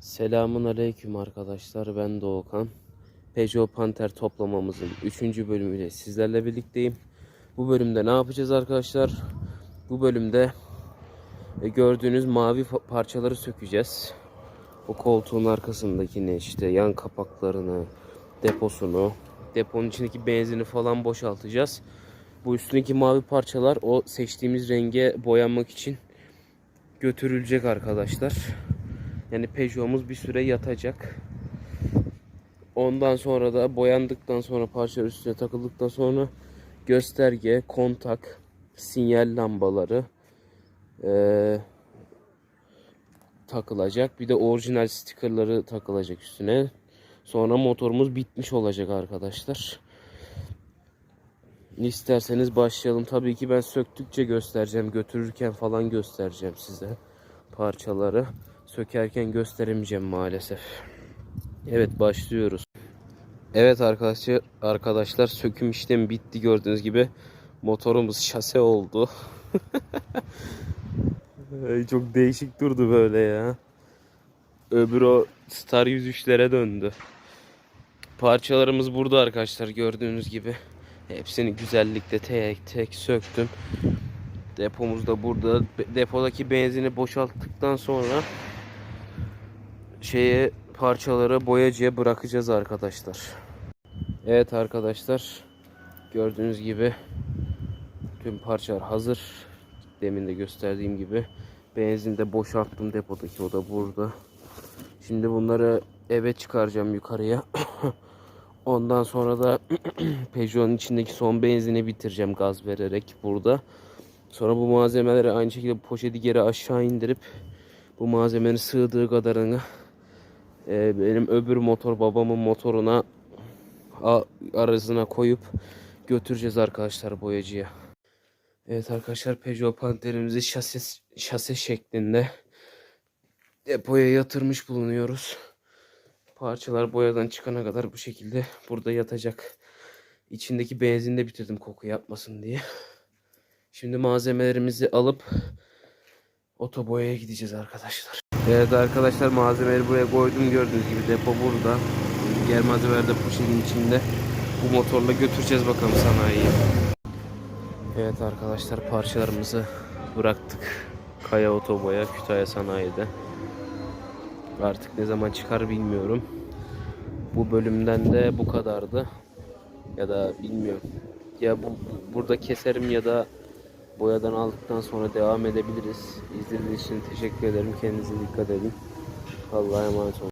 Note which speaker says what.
Speaker 1: Selamun aleyküm arkadaşlar. Ben Doğukan. Peugeot Panther toplamamızın 3. bölümüyle sizlerle birlikteyim. Bu bölümde ne yapacağız arkadaşlar? Bu bölümde e, gördüğünüz mavi pa- parçaları sökeceğiz. O koltuğun arkasındakini işte yan kapaklarını, deposunu, deponun içindeki benzini falan boşaltacağız. Bu üstündeki mavi parçalar o seçtiğimiz renge boyanmak için götürülecek arkadaşlar. Yani Peugeot'umuz bir süre yatacak. Ondan sonra da boyandıktan sonra parça üstüne takıldıktan sonra gösterge, kontak, sinyal lambaları eee, takılacak. Bir de orijinal stikerleri takılacak üstüne. Sonra motorumuz bitmiş olacak arkadaşlar. İsterseniz başlayalım. Tabii ki ben söktükçe göstereceğim. Götürürken falan göstereceğim size parçaları. Sökerken gösteremeyeceğim maalesef. Evet başlıyoruz. Evet arkadaşlar arkadaşlar söküm işlemi bitti gördüğünüz gibi. Motorumuz şase oldu. Çok değişik durdu böyle ya. Öbür o Star 103'lere döndü. Parçalarımız burada arkadaşlar gördüğünüz gibi. Hepsini güzellikle tek tek söktüm. Depomuz da burada. Depodaki benzini boşalttıktan sonra şeye parçaları boyacıya bırakacağız arkadaşlar. Evet arkadaşlar gördüğünüz gibi tüm parçalar hazır. Demin de gösterdiğim gibi benzin de boşalttım depodaki o da burada. Şimdi bunları eve çıkaracağım yukarıya. Ondan sonra da Peugeot'un içindeki son benzini bitireceğim gaz vererek burada. Sonra bu malzemeleri aynı şekilde poşeti geri aşağı indirip bu malzemenin sığdığı kadarını e, benim öbür motor babamın motoruna arasına koyup götüreceğiz arkadaşlar boyacıya. Evet arkadaşlar Peugeot Panther'imizi şase, şase şeklinde depoya yatırmış bulunuyoruz. Parçalar boyadan çıkana kadar bu şekilde burada yatacak. İçindeki benzini de bitirdim koku yapmasın diye. Şimdi malzemelerimizi alıp otoboyaya gideceğiz arkadaşlar. Evet arkadaşlar malzemeleri buraya koydum gördüğünüz gibi depo burada. Diğer malzemeler de poşetin içinde. Bu motorla götüreceğiz bakalım sanayiye. Evet arkadaşlar parçalarımızı bıraktık. Kaya Otoboya Kütahya Sanayi'de. Artık ne zaman çıkar bilmiyorum. Bu bölümden de bu kadardı. Ya da bilmiyorum. Ya bu burada keserim ya da boyadan aldıktan sonra devam edebiliriz. İzlediğiniz için teşekkür ederim. Kendinize dikkat edin. Allah'a emanet olun.